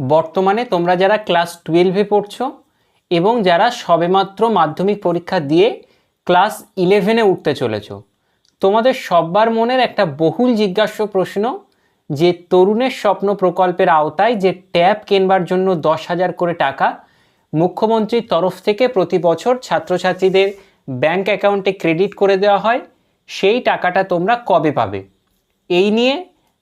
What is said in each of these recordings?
বর্তমানে তোমরা যারা ক্লাস টুয়েলভে পড়ছো এবং যারা সবেমাত্র মাধ্যমিক পরীক্ষা দিয়ে ক্লাস ইলেভেনে উঠতে চলেছো, তোমাদের সব্বার মনের একটা বহুল জিজ্ঞাস্য প্রশ্ন যে তরুণের স্বপ্ন প্রকল্পের আওতায় যে ট্যাব কেনবার জন্য দশ হাজার করে টাকা মুখ্যমন্ত্রীর তরফ থেকে প্রতি বছর ছাত্রছাত্রীদের ব্যাংক অ্যাকাউন্টে ক্রেডিট করে দেওয়া হয়, সেই টাকাটা তোমরা কবে পাবে? এই নিয়ে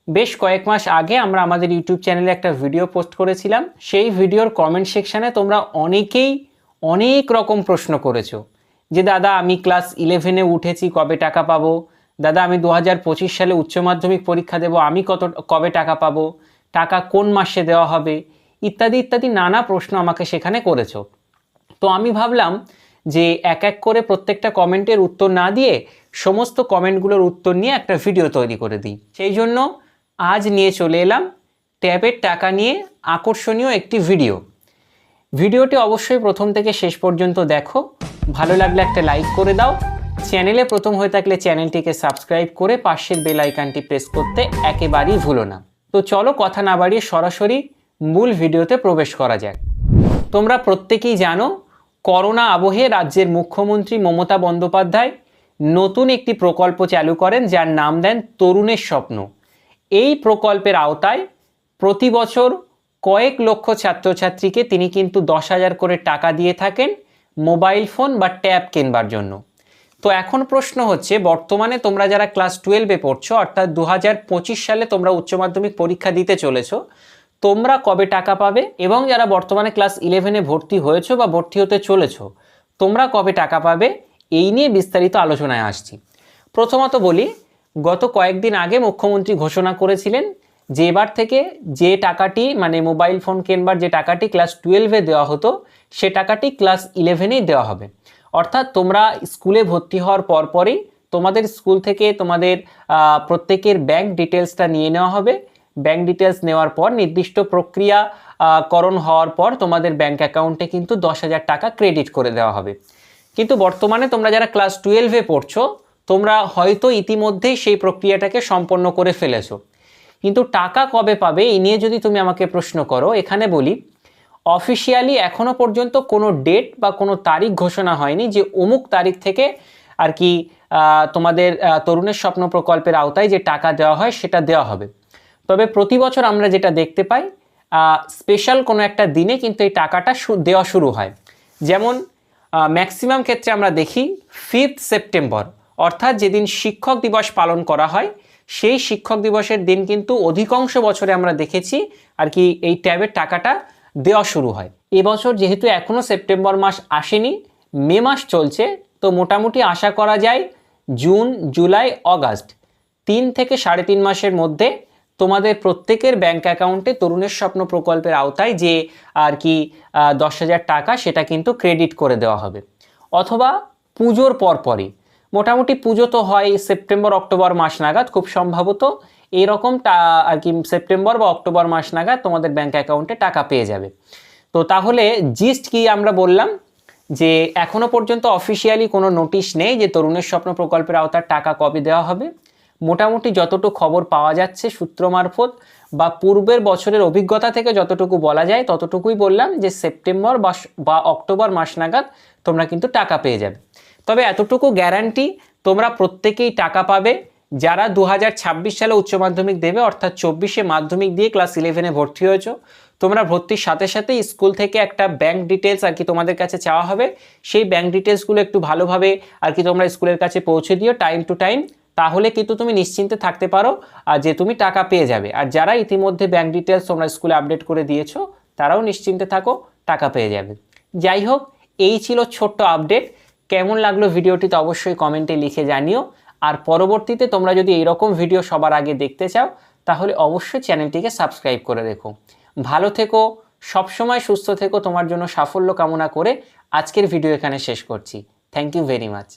বেশ কয়েক মাস আগে আমরা আমাদের ইউটিউব চ্যানেলে একটা ভিডিও পোস্ট করেছিলাম। সেই ভিডিওর কমেন্ট সেকশানে তোমরা অনেকেই অনেক রকম প্রশ্ন করেছ যে, দাদা, আমি ক্লাস ইলেভেনে উঠেছি, কবে টাকা পাবো? দাদা, আমি দু হাজার পঁচিশ সালে উচ্চ মাধ্যমিক পরীক্ষা দেবো, আমি কত, কবে টাকা পাবো? টাকা কোন মাসে দেওয়া হবে? ইত্যাদি ইত্যাদি নানা প্রশ্ন আমাকে সেখানে করেছ। তো আমি ভাবলাম যে, এক এক করে প্রত্যেকটা কমেন্টের উত্তর না দিয়ে সমস্ত কমেন্টগুলোর উত্তর নিয়ে একটা ভিডিও তৈরি করে দিই। সেই জন্য আজ নিয়ে চলে এলাম ট্যাবের টাকা নিয়ে আকর্ষণীয় একটি ভিডিও। ভিডিওটি অবশ্যই প্রথম থেকে শেষ পর্যন্ত দেখো। ভালো লাগলে একটা লাইক করে দাও। চ্যানেলে প্রথম হয়ে থাকলে চ্যানেলটিকে সাবস্ক্রাইব করে পাশের বেল আইকনটি প্রেস করতে একেবারেই ভুলো না। তো চলো কথা না বাড়িয়ে সরাসরি মূল ভিডিওতে প্রবেশ করা যাক। তোমরা প্রত্যেকেই জানো, করোনা আবহে রাজ্যের মুখ্যমন্ত্রী মমতা বন্দ্যোপাধ্যায় নতুন একটি প্রকল্প চালু করেন যার নাম দেন তরুণের স্বপ্ন। এই প্রকল্পের আওতায় প্রতি বছর কয়েক লক্ষ ছাত্রছাত্রীকে তিনি কিন্তু দশ হাজার করে টাকা দিয়ে থাকেন মোবাইল ফোন বা ট্যাব কেনবার জন্য। তো এখন প্রশ্ন হচ্ছে, বর্তমানে তোমরা যারা ক্লাস টুয়েলভে পড়ছো, অর্থাৎ দু হাজার পঁচিশ সালে তোমরা উচ্চ মাধ্যমিক পরীক্ষা দিতে চলেছ, তোমরা কবে টাকা পাবে এবং যারা বর্তমানে ক্লাস ইলেভেনে ভর্তি হয়েছো বা ভর্তি হতে চলেছো, তোমরা কবে টাকা পাবে? এই নিয়ে বিস্তারিত আলোচনায় আসছি। প্রথমত বলি গত কয়েকদিন আগে মুখ্যমন্ত্রী ঘোষণা করেছিলেন যে এবার থেকে যে টাকাটি মানে মোবাইল ফোন কেনবার যে টাকাটি ক্লাস টুয়েলভে দেওয়া হতো, সে টাকাটি ক্লাস ইলেভেনেই দেওয়া হবে। অর্থাৎ তোমরা স্কুলে ভর্তি হওয়ার পরপরই তোমাদের স্কুল থেকে তোমাদের প্রত্যেকের ব্যাংক ডিটেলসটা নিয়ে নেওয়া হবে। ব্যাংক ডিটেলস নেওয়ার পর নির্দিষ্ট প্রক্রিয়া করণ হওয়ার পর তোমাদের ব্যাংক অ্যাকাউন্টে কিন্তু দশ হাজার টাকা ক্রেডিট করে দেওয়া হবে। কিন্তু বর্তমানে তোমরা যারা ক্লাস টুয়েলভে পড়ছো তোমরা হয়তো ইতিমধ্যেই সেই প্রক্রিয়াটাকে সম্পন্ন করে ফেলেছো। কিন্তু টাকা কবে পাবে এই নিয়ে যদি তুমি আমাকে প্রশ্ন করো, এখানে বলি, অফিসিয়ালি এখনও পর্যন্ত কোনো ডেট বা কোনো তারিখ ঘোষণা হয়নি যে অমুক তারিখ থেকে আর কি তোমাদের তরুণের স্বপ্ন প্রকল্পের আওতায় যে টাকা দেওয়া হয় সেটা দেওয়া হবে। তবে প্রতি বছর আমরা যেটা দেখতে পাই স্পেশাল কোনো একটা দিনে কিন্তু এই টাকাটা দেওয়া শুরু হয়। যেমন ম্যাক্সিমাম ক্ষেত্রে আমরা দেখি ফিফথ সেপ্টেম্বর অর্থাৎ যেদিন শিক্ষক দিবস পালন করা হয়, সেই শিক্ষক দিবসের দিন কিন্তু অধিকাংশ বছরে আমরা দেখেছি আর কি এই ট্যাবের টাকাটা দেওয়া শুরু হয়। এবছর যেহেতু এখনও সেপ্টেম্বর মাস আসেনি, মে মাস চলছে, তো মোটামুটি আশা করা যায় জুন, জুলাই, অগাস্ট তিন থেকে সাড়ে তিন মাসের মধ্যে তোমাদের প্রত্যেকের ব্যাংক অ্যাকাউন্টে তরুণের স্বপ্ন প্রকল্পের আওতায় যে আর কি দশ হাজার টাকা সেটা কিন্তু ক্রেডিট করে দেওয়া হবে। অথবা পুজোর পরপরই মোটামুটি পুজো তো হয় সেপ্টেম্বর, অক্টোবর মাস নাগাদ, খুব সম্ভবত এইরকম আর কি, সেপ্টেম্বর বা অক্টোবর মাস নাগাদ তোমাদের ব্যাংক অ্যাকাউন্টে টাকা পেয়ে যাবে। তো তাহলে জিস্ট কি আমরা বললাম? যে এখনও পর্যন্ত অফিসিয়ালি কোনো নোটিশ নেই যে তরুণের স্বপ্ন প্রকল্পের আওতার টাকা কবে দেওয়া হবে। মোটামুটি যতটুকু খবর পাওয়া যাচ্ছে সূত্র মারফত বা পূর্বের বছরের অভিজ্ঞতা থেকে যতটুকু বলা যায়, ততটুকুই বললাম যে সেপ্টেম্বর বা অক্টোবর মাস নাগাদ তোমরা কিন্তু টাকা পেয়ে যাবে। তবে এতটুকু গ্যারান্টি তোমরা প্রত্যেকেই টাকা পাবে। যারা দু হাজার ছাব্বিশ সালে উচ্চ মাধ্যমিক দেবে, অর্থাৎ চব্বিশে মাধ্যমিক দিয়ে ক্লাস ইলেভেনে ভর্তি হয়েছো, তোমরা ভর্তির সাথে সাথে স্কুল থেকে একটা ব্যাংক ডিটেলস আর কি তোমাদের কাছে চাওয়া হবে। সেই ব্যাংক ডিটেলসগুলো একটু ভালোভাবে আর কি তোমরা স্কুলের কাছে পৌঁছে দিও টাইম টু টাইম তাহলে কিন্তু তুমি নিশ্চিন্তে থাকতে পারো আর যে তুমি টাকা পেয়ে যাবে। আর যারা ইতিমধ্যে ব্যাংক ডিটেলস তোমরা স্কুলে আপডেট করে দিয়েছ, তারাও নিশ্চিন্তে থাকো, টাকা পেয়ে যাবে। যাই হোক, এই ছিল ছোট্ট আপডেট কেমন লাগল ভিডিওটি তো অবশ্যই কমেন্টে লিখে জানিও। আর পরবর্তীতে তোমরা যদি এইরকম ভিডিও সবার আগে দেখতে চাও, তাহলে অবশ্যই চ্যানেলটিকে সাবস্ক্রাইব করে রেখো। ভালো থেকো, সবসময় সুস্থ থেকো, তোমার জন্য সাফল্য কামনা করে আজকের ভিডিও এখানে শেষ করছি। Thank you very much